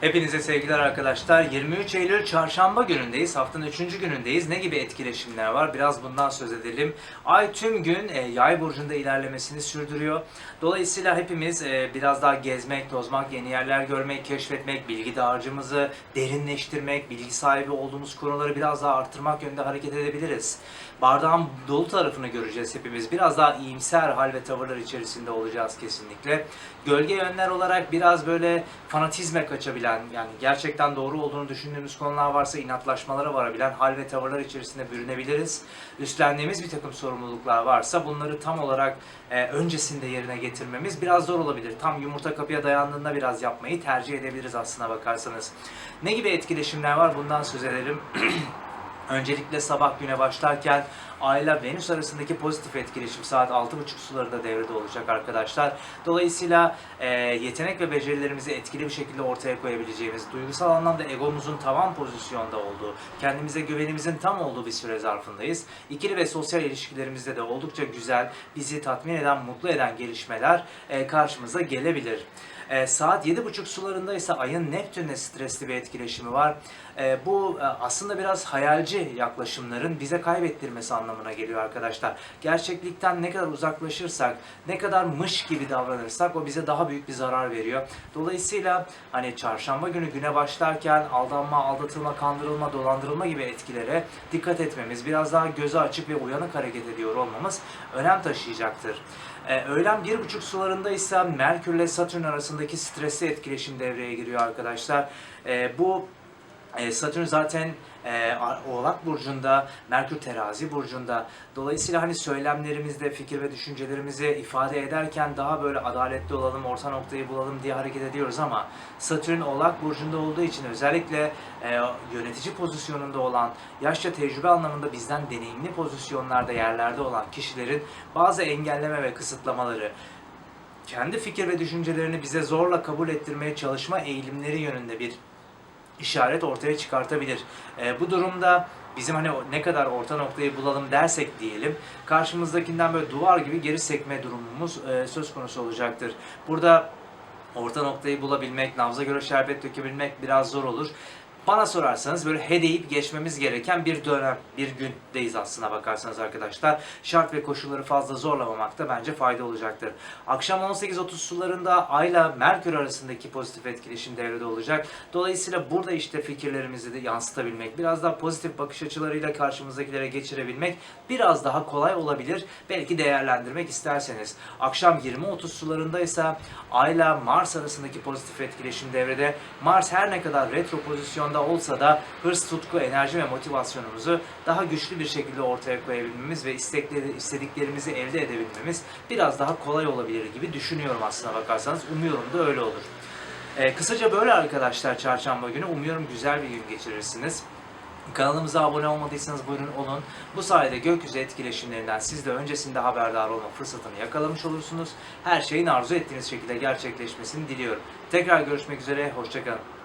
Hepinize sevgiler arkadaşlar. 23 Eylül çarşamba günündeyiz. Haftanın 3. günündeyiz. Ne gibi etkileşimler var? Biraz bundan söz edelim. Ay tüm gün e, yay burcunda ilerlemesini sürdürüyor. Dolayısıyla hepimiz e, biraz daha gezmek, tozmak, yeni yerler görmek, keşfetmek, bilgi dağarcığımızı derinleştirmek, bilgi sahibi olduğumuz konuları biraz daha arttırmak yönünde hareket edebiliriz. Bardağın dolu tarafını göreceğiz hepimiz. Biraz daha iyimser hal ve tavırlar içerisinde olacağız kesinlikle. Gölge yönler olarak biraz böyle fanatizme kaçabilen, yani gerçekten doğru olduğunu düşündüğümüz konular varsa inatlaşmalara varabilen hal ve tavırlar içerisinde bürünebiliriz. Üstlendiğimiz bir takım sorumluluklar varsa bunları tam olarak e, öncesinde yerine getirmemiz biraz zor olabilir. Tam yumurta kapıya dayandığında biraz yapmayı tercih edebiliriz aslına bakarsanız. Ne gibi etkileşimler var bundan söz edelim. Öncelikle sabah güne başlarken Ayla Venüs arasındaki pozitif etkileşim saat 6.30 sularında devrede olacak arkadaşlar. Dolayısıyla e, yetenek ve becerilerimizi etkili bir şekilde ortaya koyabileceğimiz, duygusal anlamda egomuzun tavan pozisyonda olduğu, kendimize güvenimizin tam olduğu bir süre zarfındayız. İkili ve sosyal ilişkilerimizde de oldukça güzel, bizi tatmin eden, mutlu eden gelişmeler e, karşımıza gelebilir. E, saat 7.30 sularında ise ayın Neptün'le stresli bir etkileşimi var. E, bu e, aslında biraz hayalci yaklaşımların bize kaybettirmesi anlamına geliyor arkadaşlar. Gerçeklikten ne kadar uzaklaşırsak, ne kadar mış gibi davranırsak o bize daha büyük bir zarar veriyor. Dolayısıyla hani çarşamba günü güne başlarken aldanma, aldatılma, kandırılma, dolandırılma gibi etkilere dikkat etmemiz, biraz daha gözü açık ve uyanık hareket ediyor olmamız önem taşıyacaktır. Ee, öğlen bir buçuk sularında ise Merkür ile Satürn arasındaki stresli etkileşim devreye giriyor arkadaşlar. Ee, bu Satürn zaten e, Oğlak Burcu'nda, Merkür Terazi Burcu'nda. Dolayısıyla hani söylemlerimizde, fikir ve düşüncelerimizi ifade ederken daha böyle adaletli olalım, orta noktayı bulalım diye hareket ediyoruz ama Satürn Oğlak Burcu'nda olduğu için özellikle e, yönetici pozisyonunda olan, yaşça tecrübe anlamında bizden deneyimli pozisyonlarda, yerlerde olan kişilerin bazı engelleme ve kısıtlamaları, kendi fikir ve düşüncelerini bize zorla kabul ettirmeye çalışma eğilimleri yönünde bir işaret ortaya çıkartabilir. E, bu durumda bizim hani ne kadar orta noktayı bulalım dersek diyelim karşımızdakinden böyle duvar gibi geri sekme durumumuz e, söz konusu olacaktır. Burada orta noktayı bulabilmek, nabza göre şerbet dökebilmek biraz zor olur. Bana sorarsanız böyle he deyip geçmemiz gereken bir dönem, bir gündeyiz aslına bakarsanız arkadaşlar. Şart ve koşulları fazla zorlamamakta bence fayda olacaktır. Akşam 18.30 sularında Ayla Merkür arasındaki pozitif etkileşim devrede olacak. Dolayısıyla burada işte fikirlerimizi de yansıtabilmek, biraz daha pozitif bakış açılarıyla karşımızdakilere geçirebilmek biraz daha kolay olabilir. Belki değerlendirmek isterseniz. Akşam 20.30 sularında ise Ayla Mars arasındaki pozitif etkileşim devrede. Mars her ne kadar retro pozisyonda olsa da hırs, tutku, enerji ve motivasyonumuzu daha güçlü bir şekilde ortaya koyabilmemiz ve istekleri, istediklerimizi elde edebilmemiz biraz daha kolay olabilir gibi düşünüyorum aslına bakarsanız. Umuyorum da öyle olur. Ee, kısaca böyle arkadaşlar çarşamba günü. Umuyorum güzel bir gün geçirirsiniz. Kanalımıza abone olmadıysanız buyurun olun. Bu sayede gökyüzü etkileşimlerinden siz de öncesinde haberdar olma fırsatını yakalamış olursunuz. Her şeyin arzu ettiğiniz şekilde gerçekleşmesini diliyorum. Tekrar görüşmek üzere, hoşçakalın.